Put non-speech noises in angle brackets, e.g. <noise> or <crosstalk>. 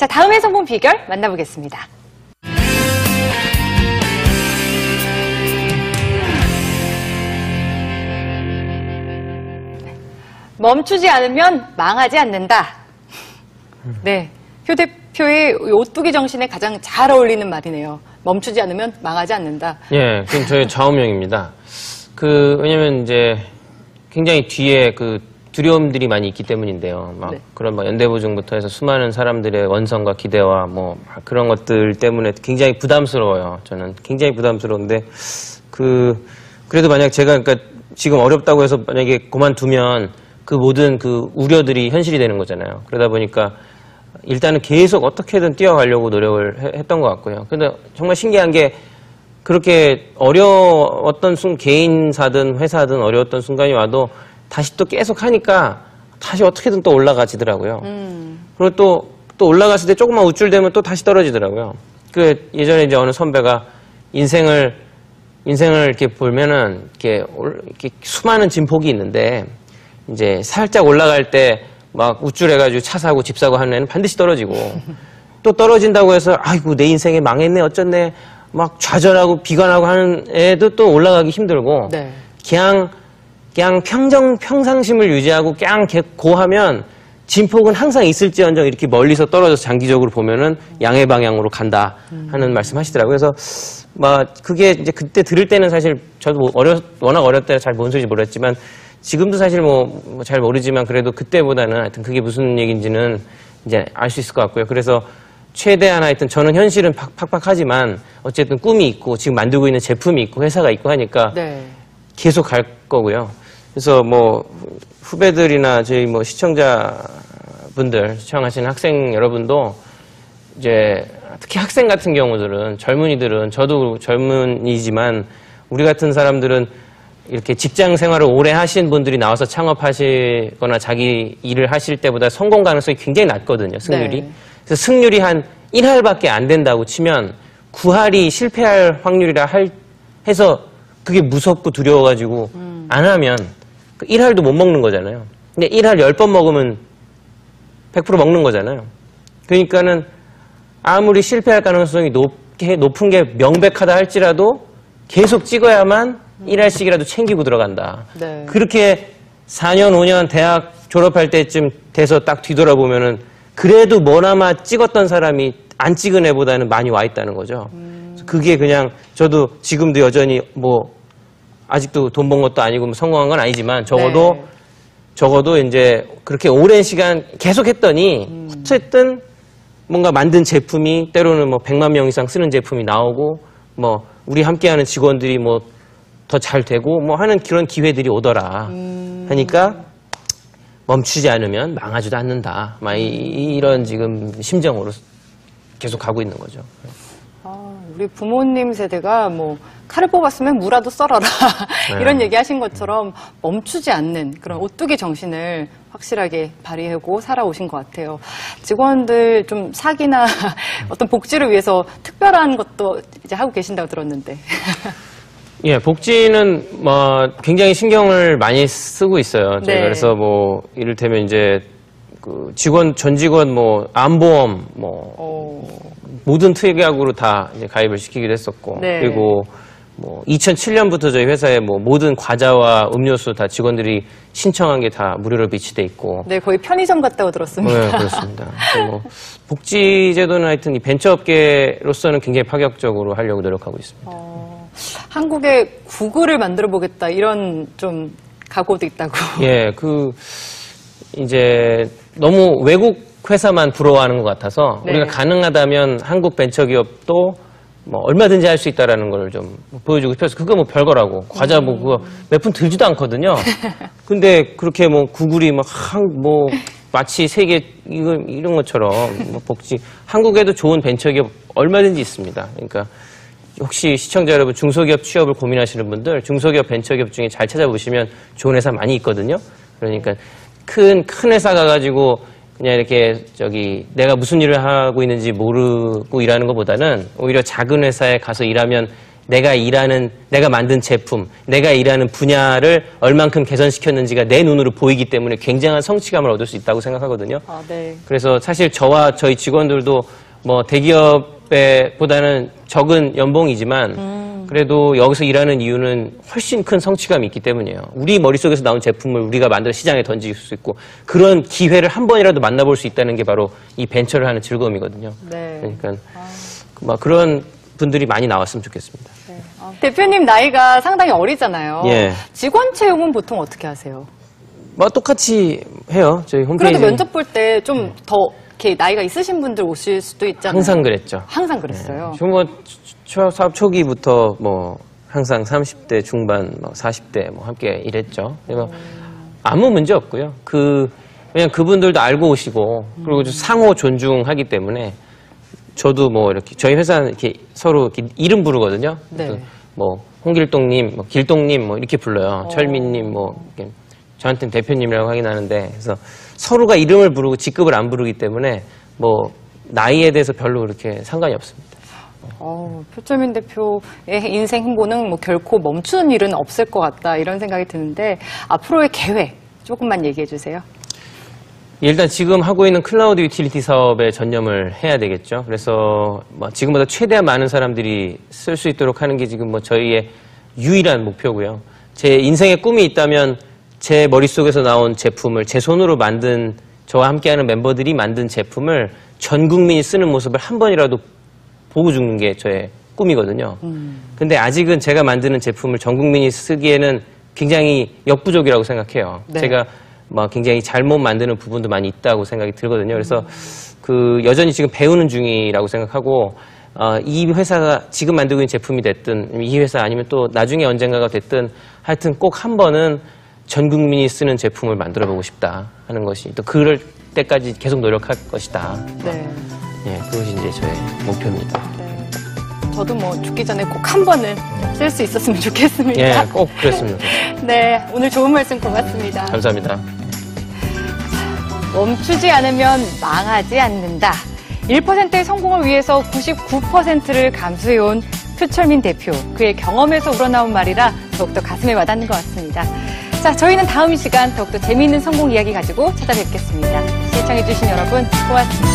자, 다음의 성공 비결 만나보겠습니다. 멈추지 않으면 망하지 않는다. 네. 효 대표의 오뚜기 정신에 가장 잘 어울리는 말이네요. 멈추지 않으면 망하지 않는다. 예, 그럼 저희 좌우명입니다. 그, 왜냐면 이제 굉장히 뒤에 그 두려움들이 많이 있기 때문인데요. 막 네. 그런 막 연대보증부터 해서 수많은 사람들의 원성과 기대와 뭐 그런 것들 때문에 굉장히 부담스러워요. 저는 굉장히 부담스러운데 그 그래도 만약 제가 그러니까 지금 어렵다고 해서 만약에 그만두면 그 모든 그 우려들이 현실이 되는 거잖아요. 그러다 보니까 일단은 계속 어떻게든 뛰어가려고 노력을 해- 했던 것 같고요. 근데 정말 신기한 게 그렇게 어려웠던 순 개인사든 회사든 어려웠던 순간이 와도 다시 또 계속 하니까 다시 어떻게든 또 올라가지더라고요. 그리고 또, 또 올라갔을 때 조금만 우쭐대면 또 다시 떨어지더라고요. 그 예전에 이제 어느 선배가 인생을, 인생을 이렇게 보면은 이렇게, 올- 이렇게 수많은 진폭이 있는데 이제 살짝 올라갈 때 막 우쭐해가지고 차 사고 집 사고 하는 애는 반드시 떨어지고 <laughs> 또 떨어진다고 해서 아이고 내 인생에 망했네 어쩌네 막 좌절하고 비관하고 하는 애도 또 올라가기 힘들고 네. 그냥 그냥 평정 평상심을 유지하고 그냥 개- 고하면 진폭은 항상 있을지언정 이렇게 멀리서 떨어져서 장기적으로 보면은 양의 방향으로 간다 하는 말씀 하시더라고요. 그래서 막 그게 이제 그때 들을 때는 사실 저도 뭐 어려 워낙 어렸을 때잘뭔 소리인지 모르겠지만 지금도 사실 뭐 잘 모르지만 그래도 그때보다는 하여튼 그게 무슨 얘기인지는 이제 알 수 있을 것 같고요. 그래서 최대한 하여튼 저는 현실은 팍- 팍팍하지만 어쨌든 꿈이 있고 지금 만들고 있는 제품이 있고 회사가 있고 하니까 네. 계속 갈 거고요. 그래서 뭐 후배들이나 저희 뭐 시청자분들, 시청하시는 학생 여러분도 이제 특히 학생 같은 경우들은 젊은이들은 저도 젊은이지만 우리 같은 사람들은 이렇게 직장 생활을 오래 하신 분들이 나와서 창업하시거나 자기 일을 하실 때보다 성공 가능성이 굉장히 낮거든요, 승률이. 네. 그래서 승률이 한 1할밖에 안 된다고 치면 9할이 실패할 확률이라 할, 해서 그게 무섭고 두려워가지고 안 하면 그 1할도 못 먹는 거잖아요. 근데 1할 10번 먹으면 100% 먹는 거잖아요. 그러니까는 아무리 실패할 가능성이 높게, 높은 게 명백하다 할지라도 계속 찍어야만 1할씩이라도 챙기고 들어간다. 네. 그렇게 4년, 5년 대학 졸업할 때쯤 돼서 딱 뒤돌아보면은 그래도 머나마 찍었던 사람이 안 찍은 애보다는 많이 와 있다는 거죠. 그래서 그게 그냥 저도 지금도 여전히 뭐 아직도 돈 번 것도 아니고 뭐 성공한 건 아니지만 적어도 네. 적어도 이제 그렇게 오랜 시간 계속 했더니 어쨌든 뭔가 만든 제품이 때로는 뭐 100만 명 이상 쓰는 제품이 나오고 뭐 우리 함께하는 직원들이 뭐 더 잘 되고 뭐 하는 그런 기회들이 오더라 하니까 멈추지 않으면 망하지도 않는다. 막 이, 런 지금 심정으로 계속 가고 있는 거죠. 아, 우리 부모님 세대가 뭐 칼을 뽑았으면 무라도 썰어라 네. <laughs> 이런 얘기하신 것처럼 멈추지 않는 그런 오뚜기 정신을 확실하게 발휘하고 살아오신 것 같아요. 직원들 좀 사기나 <laughs> 어떤 복지를 위해서 특별한 것도 이제 하고 계신다고 들었는데. <laughs> 예, 복지는 뭐 굉장히 신경을 많이 쓰고 있어요. 저희가 네. 그래서 뭐 이를테면 이제 그 직원 전 직원 뭐 안보험 뭐 어, 모든 특약으로 다 이제 가입을 시키기도 했었고 네. 그리고 뭐 2007년부터 저희 회사에 뭐 모든 과자와 음료수 다 직원들이 신청한 게 다 무료로 비치돼 있고 네, 거의 편의점 같다고 들었습니다. 네, 그렇습니다. 뭐 복지 제도는 하여튼 이 벤처업계로서는 굉장히 파격적으로 하려고 노력하고 있습니다. 어, 한국에 구글을 만들어 보겠다 이런 좀 각오도 있다고. 예, 그 이제 너무 외국 회사만 부러워하는 것 같아서 네. 우리가 가능하다면 한국 벤처기업도 뭐 얼마든지 할 수 있다라는 걸 좀 보여주고 싶어서 그거 뭐 별거라고 과자 뭐 그거 몇 푼 들지도 않거든요. <laughs> 근데 그렇게 뭐 구글이 막뭐 마치 세계 이거 이런 것처럼 뭐 복지 한국에도 좋은 벤처기업 얼마든지 있습니다. 그러니까 혹시 시청자 여러분 중소기업 취업을 고민하시는 분들 중소기업 벤처기업 중에 잘 찾아보시면 좋은 회사 많이 있거든요. 그러니까 큰 큰 회사 가가지고 그냥 이렇게 저기 내가 무슨 일을 하고 있는지 모르고 일하는 것보다는 오히려 작은 회사에 가서 일하면 내가 일하는, 내가 만든 제품, 내가 일하는 분야를 얼만큼 개선시켰는지가 내 눈으로 보이기 때문에 굉장한 성취감을 얻을 수 있다고 생각하거든요. 아, 네. 그래서 사실 저와 저희 직원들도 뭐 대기업에 보다는 적은 연봉이지만 그래도 여기서 일하는 이유는 훨씬 큰 성취감이 있기 때문이에요. 우리 머릿속에서 나온 제품을 우리가 만들어 시장에 던질 수 있고 그런 기회를 한 번이라도 만나볼 수 있다는 게 바로 이 벤처를 하는 즐거움이거든요. 네. 그러니까 막 그런 분들이 많이 나왔으면 좋겠습니다. 대표님 나이가 상당히 어리잖아요. 예. 직원 채용은 보통 어떻게 하세요? 뭐 똑같이 해요. 저희 홈페이지 그래도 면접 볼 때 좀더 이렇게 나이가 있으신 분들 오실 수도 있잖아요. 항상 그랬죠. 항상 그랬어요. 뭐 초- 사업 초기부터 뭐 항상 30대 중반, 뭐 40대 뭐 함께 일했죠. 그래서 아무 문제 없고요. 그 그냥 그분들도 알고 오시고 그리고 좀 상호 존중하기 때문에 저도 뭐 이렇게 저희 회사는 이렇게 서로 이렇게 이름 부르거든요. 네. 뭐 홍길동님, 뭐 길동님 뭐 이렇게 불러요. 철민님 뭐 이렇게 저한테는 대표님이라고 하긴 하는데 그래서 서로가 이름을 부르고 직급을 안 부르기 때문에 뭐 나이에 대해서 별로 그렇게 상관이 없습니다. 어, 표철민 대표의 인생 행보는 뭐 결코 멈추는 일은 없을 것 같다 이런 생각이 드는데 앞으로의 계획 조금만 얘기해 주세요. 일단 지금 하고 있는 클라우드 유틸리티 사업에 전념을 해야 되겠죠. 그래서 뭐 지금보다 최대한 많은 사람들이 쓸 수 있도록 하는 게 지금 뭐 저희의 유일한 목표고요. 제 인생의 꿈이 있다면 제 머릿속에서 나온 제품을 제 손으로 만든 저와 함께하는 멤버들이 만든 제품을 전 국민이 쓰는 모습을 한 번이라도 보고 죽는 게 저의 꿈이거든요. 근데 아직은 제가 만드는 제품을 전 국민이 쓰기에는 굉장히 역부족이라고 생각해요. 네. 제가 막 굉장히 잘못 만드는 부분도 많이 있다고 생각이 들거든요. 그래서 그 여전히 지금 배우는 중이라고 생각하고 어, 이 회사가 지금 만들고 있는 제품이 됐든 이 회사 아니면 또 나중에 언젠가가 됐든 하여튼 꼭 한 번은 전 국민이 쓰는 제품을 만들어 보고 싶다 하는 것이 또 그럴 때까지 계속 노력할 것이다. 네. 예, 그것이 이제 저의 목표입니다. 네. 저도 뭐 죽기 전에 꼭 한 번은 쓸 수 있었으면 좋겠습니다. 예, 꼭 그랬습니다. <laughs> 네, 오늘 좋은 말씀 고맙습니다. 감사합니다. 멈추지 않으면 망하지 않는다. 1%의 성공을 위해서 99%를 감수해온 표철민 대표. 그의 경험에서 우러나온 말이라 더욱더 가슴에 와닿는 것 같습니다. 자, 저희는 다음 시간 더욱더 재미있는 성공 이야기 가지고 찾아뵙겠습니다. 시청해주신 여러분, 고맙습니다.